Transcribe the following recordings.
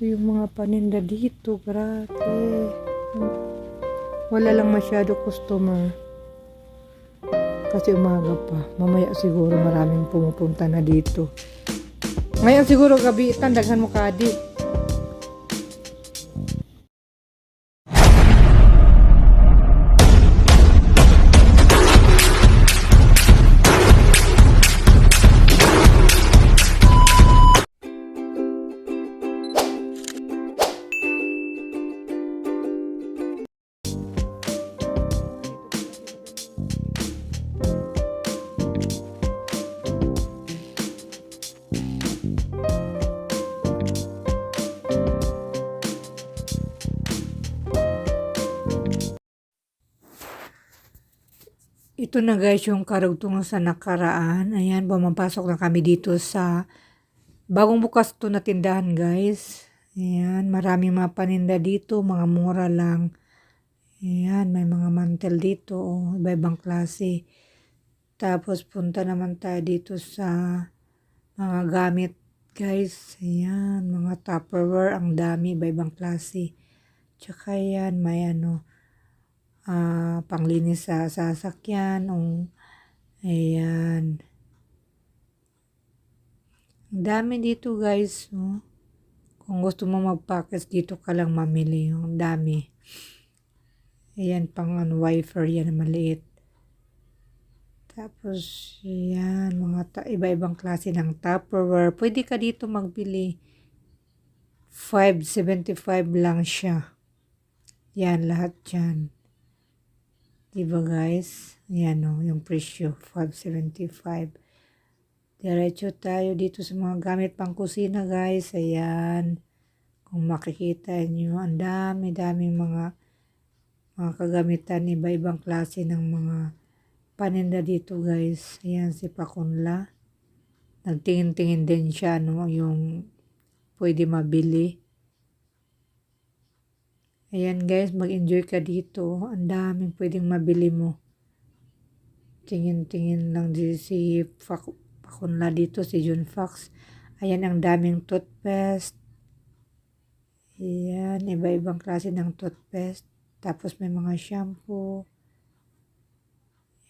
Ito yung mga paninda dito. Grabe. Wala lang masyado customer. Kasi umaga pa. Mamaya siguro maraming pumupunta na dito. Ngayon siguro gabi tandaghan mo kadi. Ito na guys yung karugtungan sa nakaraan. Ayan, bumapasok na kami dito sa bagong bukas to na tindahan guys. Ayan, maraming mga paninda dito, mga mura lang. Ayan, may mga mantel dito, oh, iba-ibang klase. Tapos punta naman tayo dito sa mga gamit guys. Ayan, mga tupperware, ang dami, iba-ibang klase. Tsaka yan, may ano, ah panglinis sa sasakyan. Um, ayan. Ang dami dito guys. Oh. Kung gusto mo mag-package dito ka lang mamili. Ang dami. Ayan pang ano, wifer yan maliit. Tapos, yan, mga iba-ibang klase ng Tupperware. Pwede ka dito magbili. 5.75 lang siya. Yan, lahat yan. Diba guys? Yan o, yung presyo. 5.75. Diretso tayo dito sa mga gamit pang kusina guys. Ayan. Kung makikita nyo, ang dami-dami mga mga kagamitan, iba-ibang klase ng mga paninda dito guys. Ayan si Pakunla. Nagtingin-tingin din siya no, yung pwede mabili. Ayan guys, mag-enjoy ka dito. Ang daming pwedeng mabili mo. Tingin-tingin lang di si Pak Pakunla dito, si Jun Fox. Ayan ang daming toothpaste. Ayan, iba-ibang klase ng toothpaste. Tapos may mga shampoo.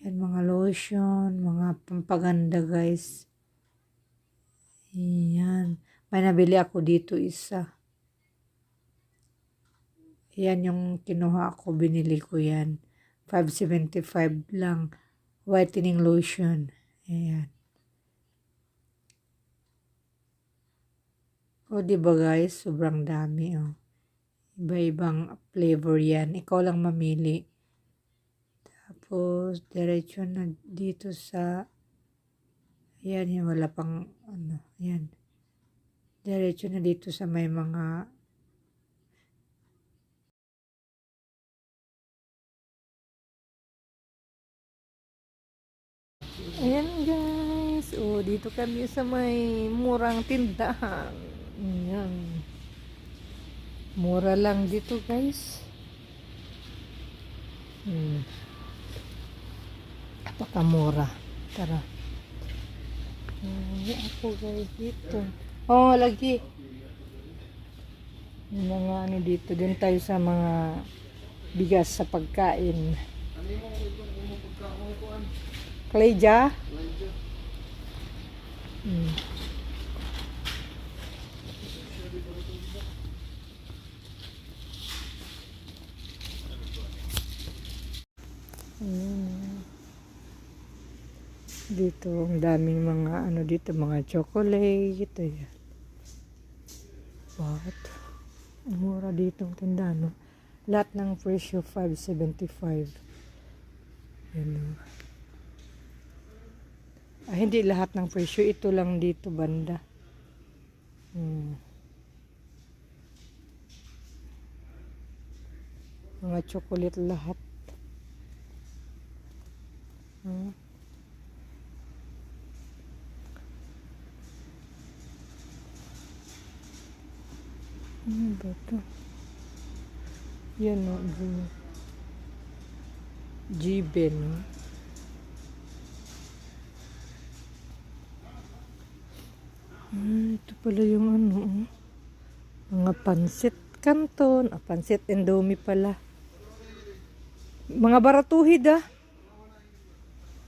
Ayan, mga lotion, mga pampaganda guys. Ayan. May nabili ako dito isa. Yan yung kinuha ko, binili ko yan. 5.75 lang. Whitening lotion. Ayan. O, di ba guys? Sobrang dami, oh. Iba-ibang flavor yan. Ikaw lang mamili. Tapos, diretso na dito sa... Ayan, yan. Wala pang, ano, yan. Diretso na dito sa may mga Ayan guys. Oh, dito kami sa may murang tindahan. Ayan. Mura lang dito guys. Hmm. Napakamura. Tara. Ay, ako guys dito. Oh, lagi. Yung mga ano dito. Din tayo sa mga bigas sa pagkain. Kleja? Hmm. Ayan. Dito, ang daming mga ano dito, mga chocolate. Ayan. What? Ang mura dito ang tindahan, no? Lahat ng presyo, 5.75. Yan, no? Ah, hindi lahat ng presyo. Ito lang dito banda. Hmm. Mga chocolate lahat. Hmm. Ano ba ito? Yan o. G-Ben Ah, ito pala yung ano, oh. Mga pansit kanton. Ah, pansit indomie pala. Mga baratuhid ah.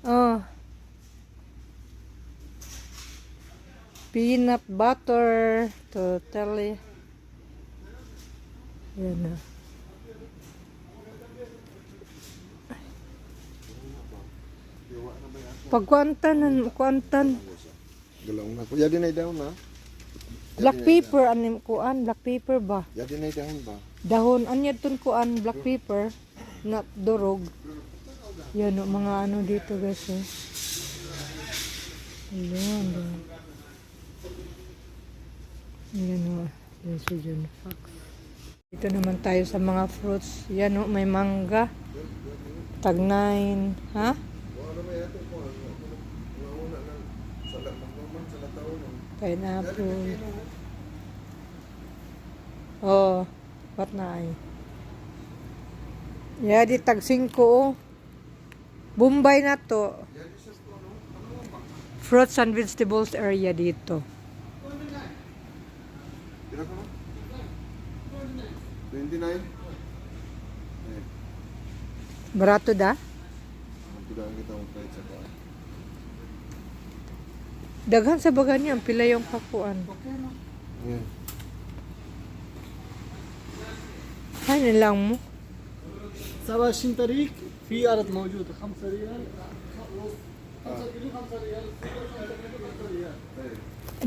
Oh. Peanut butter. Totally. Yan ah. Pagkuantan, kuantan. Galong na ko. Yadi na dahon na. Black pepper, anim kuan, black pepper ba? Yadi na dahon ba? Dahon, anyad tun kuan, black pepper, na durog. Yan o, mga ano dito guys eh. Ayan, ayan. Yan o, yan si John Fox. Dito naman tayo sa mga fruits. Yan o, may mangga. Tag 9. Ha? Pineapple. Oh, what na ay? Yeah, di tag 5 oh. Bombay na to. Fruits and vegetables area dito. Pila ko no? 29? Eh, Barato da? pila ang kita mong price sa. Daghan sa baga niya, pila yung pakuan. Yan. Ay, nilang mo. 27 تاريخ في عرض موجود 5 ريال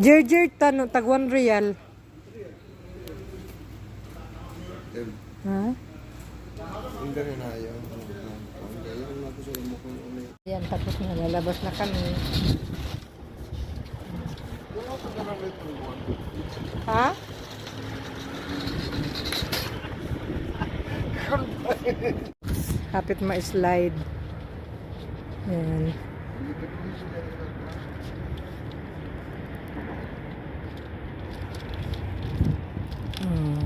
Jer-jer tano, tag 1 real. Eh, Ha? Hindi rin ayaw. Ang gaya na ako sa imo kung ano na kami. Ha? Kapit ma-slide. Yan. Hmm.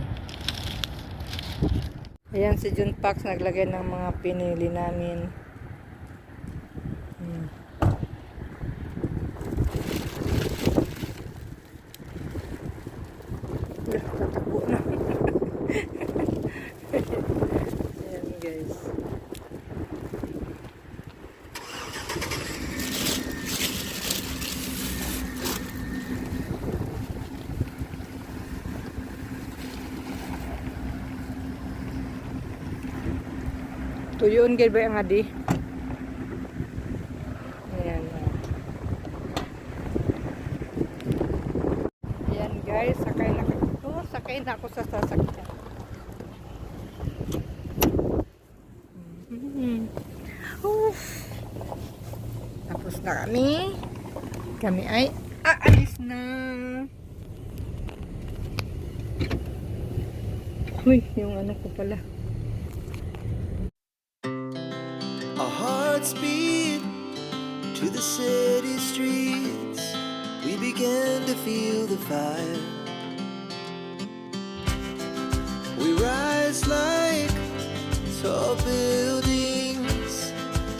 Ayan si Jun Pax naglagay ng mga pinili namin. Hmm. Eh, tatakbo na. Ayan guys. Tuyoon gid ba ang adi? Ayan. Ayan guys, sakay na oh, sakay na ako sa sasakyan. Na kami. Kami ay aalis na. Uy, yung ano ko pala. Our hearts beat to the city streets. We began to feel the fire. We rise like tall buildings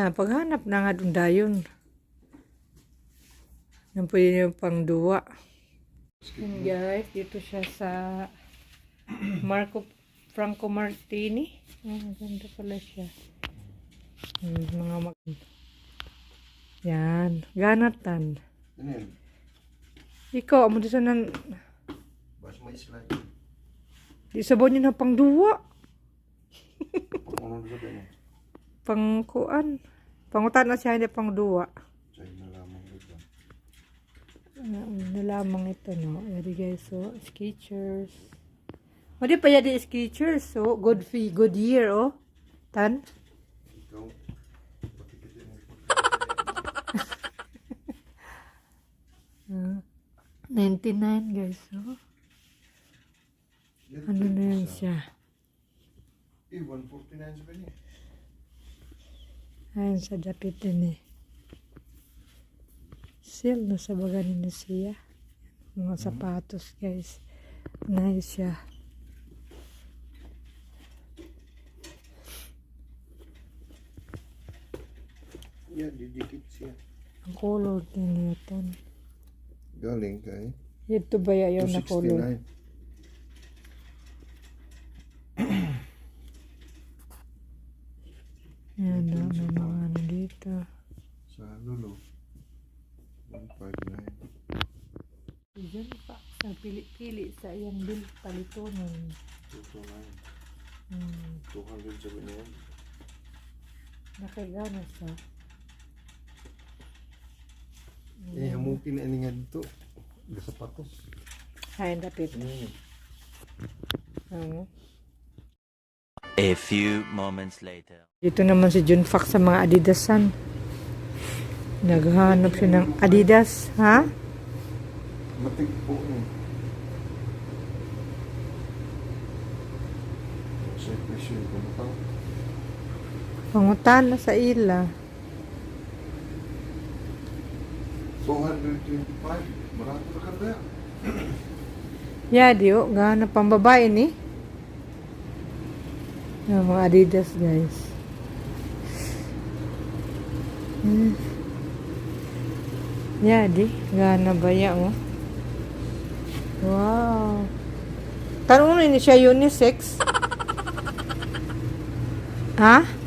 Na, paghanap na nga dun dayon. Yan po yun yung pang duwa. Yun guys, dito siya sa Marco Franco Martini. Oh, ganda pala siya. Hmm, mga mag... Yan, ganatan. Yun? Ikaw, amo dito na... Bas may slide. Di sabon yun na pang duwa. Pag-unod sa ba Pang kuan. Pangutan na siya, hindi pang duwa. China lamang ito. Na, na lamang ito, no? Yari guys, so, Skechers. O, di pa yadi Skechers, so, good fee, good year, oh. Tan? Ikaw, 99 guys, oh. Ano na yan siya? Eh, 149 sa kanya. Ayan sa dapit din eh. Seal na sa baga na siya. Mga sapatos guys. Nice siya. Yan, didikit siya. Ang color din ito. Galing kay Ito ba yaw na color? 269. Yan na, may mga ano dito. Sa Lulu. 159. Diyan pa. Sa pili-pili sa iyang bil palitonon. 229. Hmm. 200 sabi niya. Nakagana siya. Eh, hamukin na ini nga dito. Ga sapatos. Ayan dapit. Hmm. Ano? A few moments later. Dito naman si Junfak sa mga Adidasan. Naghahanap siya ng Adidas, ha? Matig po eh. Sa presyo ko na pang Pangutan na sa ila. 225. Barato na kada. Yadi, oh. Gahanap pang babae ni. Yung mga Adidas, guys. Hmm. Yadi, gana ba yan, oh? Wow. Tanong mo ni siya unisex? Ha?